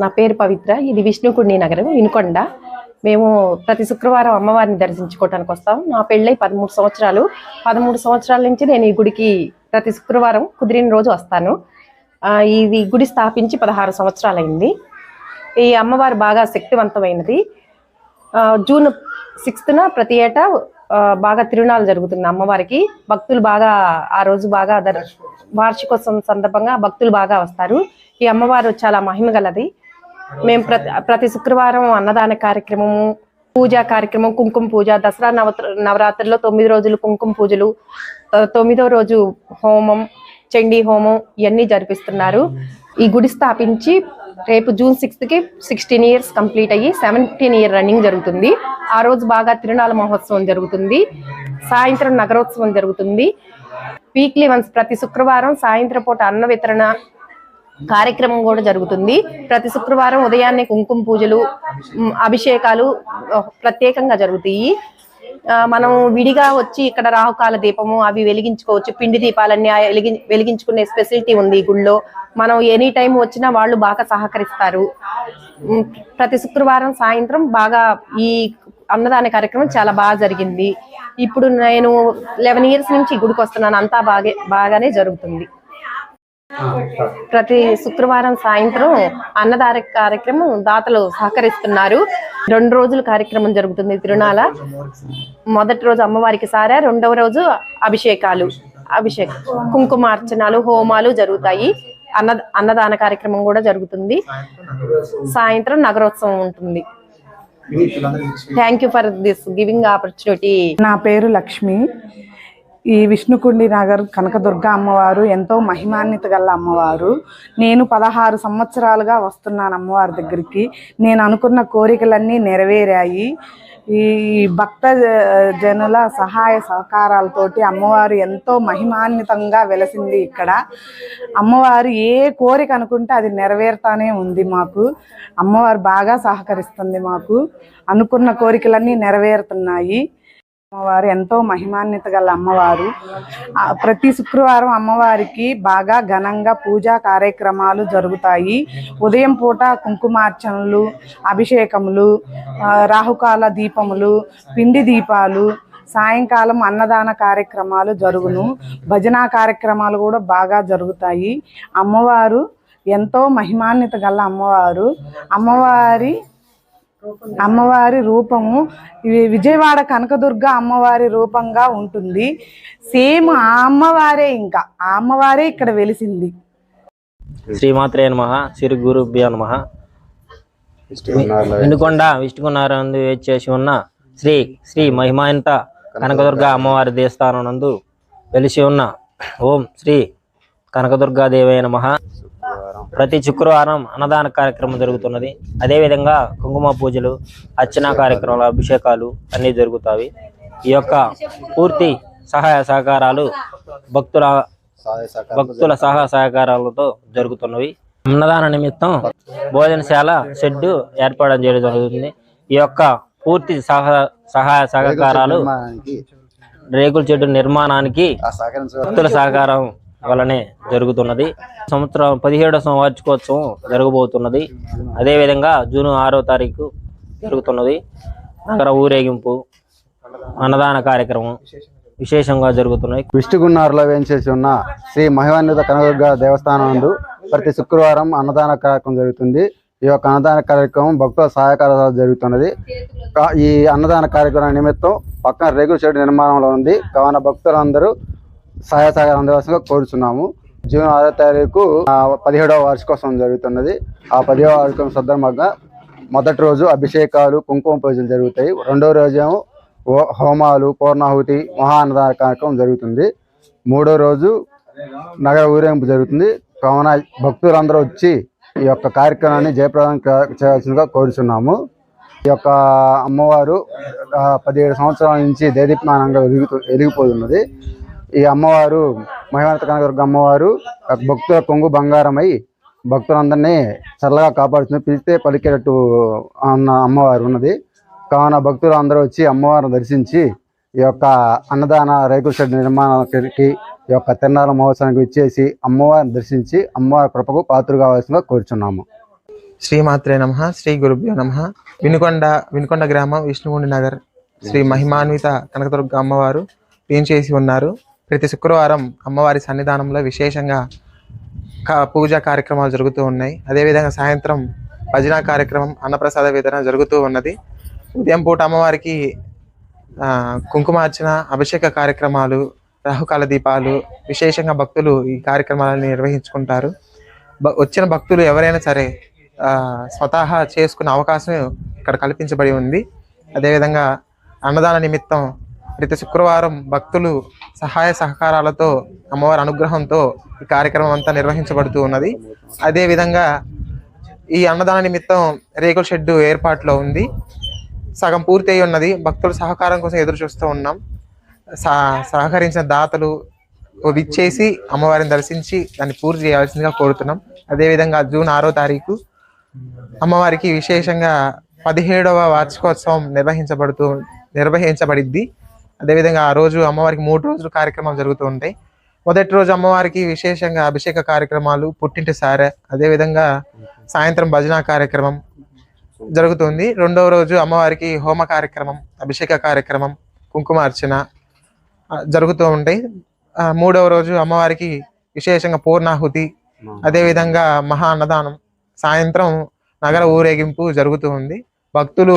నా పేరు పవిత్ర ఇది విష్ణుకుడిని నగరం వినుకొండ. మేము ప్రతి శుక్రవారం అమ్మవారిని దర్శించుకోవటానికి వస్తాం. నా పెళ్ళై పదమూడు సంవత్సరాలు. పదమూడు సంవత్సరాల నుంచి నేను ఈ గుడికి ప్రతి శుక్రవారం కుదిరిన రోజు వస్తాను. ఇది గుడి స్థాపించి పదహారు సంవత్సరాలైంది. ఈ అమ్మవారు బాగా శక్తివంతమైనది. జూన్ సిక్స్త్న ప్రతి ఏటా బాగా తిరుణాలు జరుగుతుంది అమ్మవారికి. భక్తులు బాగా ఆ రోజు బాగా దర్- వార్షికోత్సవం సందర్భంగా భక్తులు బాగా వస్తారు. ఈ అమ్మవారు చాలా మహిమ గలది. మేము ప్రతి ప్రతి శుక్రవారం అన్నదాన కార్యక్రమము పూజా కార్యక్రమం కుంకుమ పూజ దసరా నవత్ర నవరాత్రుల్లో తొమ్మిది రోజులు కుంకుమ పూజలు తొమ్మిదో రోజు హోమం చండీ హోమం ఇవన్నీ జరిపిస్తున్నారు. ఈ గుడి స్థాపించి రేపు జూన్ సిక్స్త్కి సిక్స్టీన్ ఇయర్స్ కంప్లీట్ అయ్యి సెవెంటీన్ ఇయర్ రన్నింగ్ జరుగుతుంది. ఆ రోజు బాగా తిరునాళ మహోత్సవం జరుగుతుంది. సాయంత్రం నగరోత్సవం జరుగుతుంది. వీక్లీ వన్స్ ప్రతి శుక్రవారం సాయంత్రం పూట అన్న వితరణ కార్యక్రమం కూడా జరుగుతుంది. ప్రతి శుక్రవారం ఉదయాన్నే కుంకుమ పూజలు అభిషేకాలు ప్రత్యేకంగా జరుగుతాయి. మనం విడిగా వచ్చి ఇక్కడ రాహుకాల దీపము అవి వెలిగించుకోవచ్చు. పిండి దీపాలన్నీ వెలిగి వెలిగించుకునే స్పెసిలిటీ ఉంది ఈ గుళ్ళో. మనం ఎనీ టైం వచ్చినా వాళ్ళు బాగా సహకరిస్తారు. ప్రతి శుక్రవారం సాయంత్రం బాగా ఈ అన్నదాన కార్యక్రమం చాలా బాగా జరిగింది. ఇప్పుడు నేను లెవెన్ ఇయర్స్ నుంచి గుడికి వస్తున్నాను. అంతా బాగా బాగానే జరుగుతుంది. ప్రతి శుక్రవారం సాయంత్రం అన్నదాన కార్యక్రమం దాతలు సహకరిస్తున్నారు. రెండు రోజులు కార్యక్రమం జరుగుతుంది తిరునాల మొదటి రోజు అమ్మవారికి సారా రెండవ రోజు అభిషేకాలు. అభిషేకం కుంకుమార్చనలు హోమాలు జరుగుతాయి. అన్న అన్నదాన కార్యక్రమం కూడా జరుగుతుంది. సాయంత్రం నగరోత్సవం ఉంటుంది. Thank you for this giving opportunity నా పేరు లక్ష్మి. ఈ విష్ణుకుండి నగర్ కనకదుర్గ అమ్మవారు ఎంతో మహిమాన్విత గల అమ్మవారు. నేను పదహారు సంవత్సరాలుగా వస్తున్నాను అమ్మవారి దగ్గరికి. నేను అనుకున్న కోరికలన్నీ నెరవేరాయి. ఈ భక్త జనుల సహాయ సహకారాలతోటి అమ్మవారు ఎంతో మహిమాన్వితంగా వెలసింది ఇక్కడ. అమ్మవారు ఏ కోరిక అనుకుంటే అది నెరవేరుతానే ఉంది మాకు. అమ్మవారు బాగా సహకరిస్తుంది మాకు. అనుకున్న కోరికలన్నీ నెరవేరుతున్నాయి. అమ్మవారు ఎంతో మహిమాన్విత గల అమ్మవారు. ప్రతి శుక్రవారం అమ్మవారికి బాగా ఘనంగా పూజా కార్యక్రమాలు జరుగుతాయి. ఉదయం పూట కుంకుమార్చనలు అభిషేకములు రాహుకాల దీపములు పిండి దీపాలు సాయంకాలం అన్నదాన కార్యక్రమాలు జరుగును. భజన కార్యక్రమాలు కూడా బాగా జరుగుతాయి. అమ్మవారు ఎంతో మహిమాన్విత గల అమ్మవారు. అమ్మవారి అమ్మవారి రూపము ఇవి విజయవాడ కనకదుర్గ అమ్మవారి రూపంగా ఉంటుంది. సేమ్ ఆ అమ్మవారే ఇంకా ఆ అమ్మవారే ఇక్కడ వెలిసింది. శ్రీమాత్రే నమ శ్రీ గురుభ్యో నమ. వినుకొండ విష్ణుకున్నారందు వేచేసి ఉన్న శ్రీ శ్రీ మహిమాయంత కనకదుర్గ అమ్మవారి దేవస్థానం నందు వెలిసి ఉన్న ఓం శ్రీ కనకదుర్గా దేవే నమ. ప్రతి శుక్రవారం అన్నదాన కార్యక్రమం జరుగుతున్నది. అదేవిధంగా కుంకుమ పూజలు అర్చనా కార్యక్రమాలు అభిషేకాలు అన్నీ జరుగుతాయి. ఈ యొక్క పూర్తి సహాయ సహకారాలు భక్తుల భక్తుల సహాయ సహకారాలతో జరుగుతున్నవి. అన్నదాన నిమిత్తం భోజనశాల షెడ్డు ఏర్పాటు చేయడం జరుగుతుంది. ఈ యొక్క పూర్తి సహా సహాయ సహకారాలు రేకుల చెట్టు నిర్మాణానికి భక్తుల సహకారం వలనే జరుగుతున్నది. సంవత్సరం పదిహేడవ సంవార్షికోత్సవం జరగబోతున్నది. అదేవిధంగా జూన్ ఆరో తారీఖు జరుగుతున్నది. నగర ఊరేగింపు అన్నదాన కార్యక్రమం విశేషంగా జరుగుతున్నాయి. విష్ణుగున్నారులో వేయించేసి ఉన్న శ్రీ మహిమాన్విత కనగ దేవస్థానం నందు ప్రతి శుక్రవారం అన్నదాన కార్యక్రమం జరుగుతుంది. ఈ యొక్క అన్నదాన కార్యక్రమం భక్తుల సహాయకార జరుగుతున్నది. ఈ అన్నదాన కార్యక్రమం నిమిత్తం పక్కన రేగుల షెడ్ నిర్మాణంలో ఉంది. కావున భక్తులందరూ సహాయ సహకారం అందవలసిందిగా కోరుచున్నాము. జూన్ ఆరో తారీఖు పదిహేడవ వార్షికోత్సవం జరుగుతున్నది. ఆ పదిహేడవ వార్షికోత్సవం సందర్భంగా మొదటి రోజు అభిషేకాలు కుంకుమ పూజలు జరుగుతాయి. రెండో రోజు ఏమో హో- హోమాలు పూర్ణాహుతి మహా కార్యక్రమం జరుగుతుంది. మూడో రోజు నగర ఊరేగింపు జరుగుతుంది. కావున భక్తులందరూ వచ్చి ఈ యొక్క కార్యక్రమాన్ని జయప్రదం చేయాల్సిందిగా కోరుచున్నాము. ఈ యొక్క అమ్మవారు పదిహేడు సంవత్సరాల నుంచి దేదీప్మానంగా ఎదిగి ఎదిగిపోతున్నది ఈ అమ్మవారు మహిమాత కనకదుర్గ అమ్మవారు భక్తుల కొంగు బంగారమై భక్తులందరినీ చల్లగా కాపాడుతుంది పిలిస్తే పలికేటట్టు అన్న అమ్మవారు ఉన్నది. కావున భక్తులు అందరూ వచ్చి అమ్మవారిని దర్శించి ఈ యొక్క అన్నదాన రైతుల షెడ్ నిర్మాణానికి ఈ యొక్క తిరునాళ్ళ మహోత్సవానికి ఇచ్చేసి అమ్మవారిని దర్శించి అమ్మవారి కృపకు పాత్ర కావాల్సిందిగా కోరుచున్నాము. శ్రీమాత్రే నమ శ్రీ గురుభ్యో నమ. వినుకొండ వినుకొండ గ్రామం విష్ణుగుండి నగర్ శ్రీ మహిమాన్విత కనకదుర్గ అమ్మవారు ఏం చేసి ఉన్నారు. ప్రతి శుక్రవారం అమ్మవారి సన్నిధానంలో విశేషంగా కా- పూజా కార్యక్రమాలు జరుగుతూ ఉన్నాయి. అదేవిధంగా సాయంత్రం భజన కార్యక్రమం అన్నప్రసాద వితరణ జరుగుతూ ఉన్నది. ఉదయం పూట అమ్మవారికి కుంకుమార్చన అభిషేక కార్యక్రమాలు రాహుకాల దీపాలు విశేషంగా భక్తులు ఈ కార్యక్రమాలను నిర్వహించుకుంటారు. వచ్చిన భక్తులు ఎవరైనా సరే స్వతహా చేసుకునే అవకాశం ఇక్కడ కల్పించబడి ఉంది. అదేవిధంగా అన్నదాన నిమిత్తం ప్రతి శుక్రవారం భక్తులు సహాయ సహకారాలతో అమ్మవారి అనుగ్రహంతో ఈ కార్యక్రమం అంతా నిర్వహించబడుతూ ఉన్నది. అదేవిధంగా ఈ అన్నదాన నిమిత్తం రేకుల షెడ్డు ఏర్పాట్లో ఉంది. సగం పూర్తి అయి ఉన్నది. భక్తుల సహకారం కోసం ఎదురు చూస్తూ ఉన్నాం. సహకరించిన దాతలు విచ్చేసి అమ్మవారిని దర్శించి దాన్ని పూర్తి చేయాల్సిందిగా కోరుతున్నాం. అదేవిధంగా జూన్ ఆరో తారీఖు అమ్మవారికి విశేషంగా పదిహేడవ వార్షికోత్సవం నిర్వహించబడుతూ నిర్వహించబడిద్ది. అదేవిధంగా ఆ రోజు అమ్మవారికి మూడు రోజులు కార్యక్రమాలు జరుగుతూ ఉంటాయి. మొదటి రోజు అమ్మవారికి విశేషంగా అభిషేక కార్యక్రమాలు పుట్టింటి సారె అదేవిధంగా సాయంత్రం భజన కార్యక్రమం జరుగుతుంది. రెండవ రోజు అమ్మవారికి హోమ కార్యక్రమం అభిషేక కార్యక్రమం కుంకుమార్చన జరుగుతూ ఉంటాయి. మూడవ రోజు అమ్మవారికి విశేషంగా పూర్ణాహుతి అదేవిధంగా మహా అన్నదానం సాయంత్రం నగర ఊరేగింపు జరుగుతూ ఉంది. భక్తులు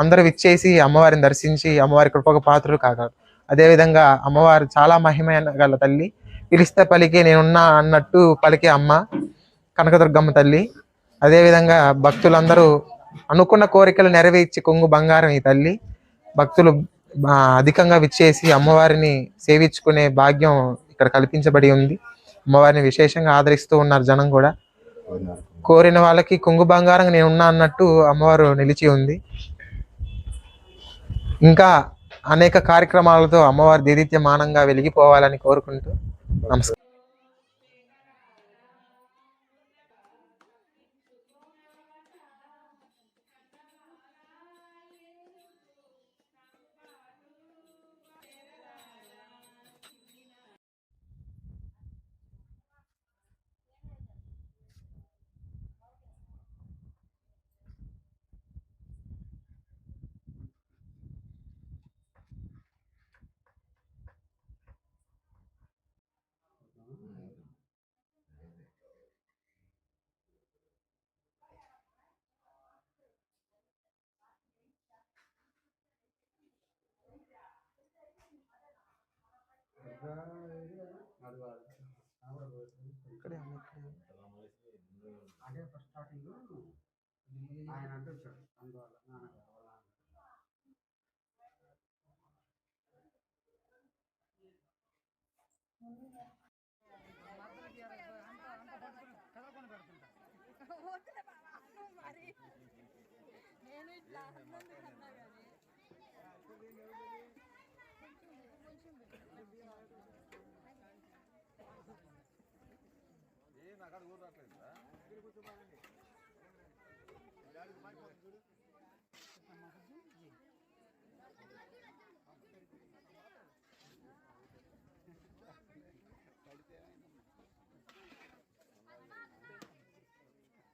అందరూ విచ్చేసి అమ్మవారిని దర్శించి అమ్మవారి కృపకు పాత్రలు కాగలరు అదేవిధంగా అమ్మవారు చాలా మహిమైన గల తల్లి. పిలిస్తే పలికి నేనున్నా అన్నట్టు పలికే అమ్మ కనకదుర్గమ్మ తల్లి. అదేవిధంగా భక్తులందరూ అనుకున్న కోరికలు నెరవేర్చి కొంగు బంగారం ఈ తల్లి. భక్తులు అధికంగా విచ్చేసి అమ్మవారిని సేవించుకునే భాగ్యం ఇక్కడ కల్పించబడి ఉంది. అమ్మవారిని విశేషంగా ఆదరిస్తూ ఉన్నారు జనం కూడా. కోరిన వాళ్ళకి కొంగు బంగారం నేను ఉన్నా అన్నట్టు అమ్మవారు నిలిచి ఉంది. ఇంకా అనేక కార్యక్రమాలతో అమ్మవారి దేదీత్యమానంగా వెలిగిపోవాలని కోరుకుంటూ నమస్కారం. ఇక్కడే అదే ఫస్ట్ స్టార్టింగ్ ఆయన అంటే వచ్చాడు అందువల్ల నాన్నగారు వద్దులే బాబా నువ్వు నేను ఇట్లా రావట్లేదా పడితే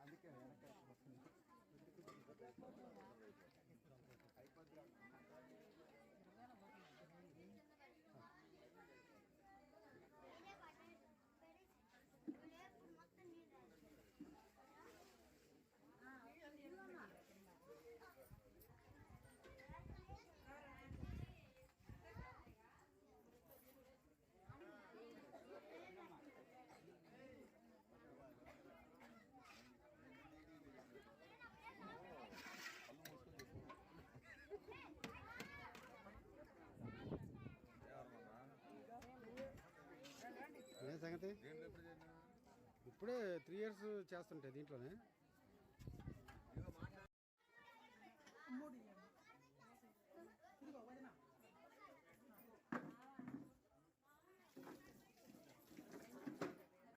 అందుకే అయిపోతుంది సంగతి? ఇప్పుడే త్రీ ఇయర్స్ చేస్తుంటాయి దీంట్లోనే.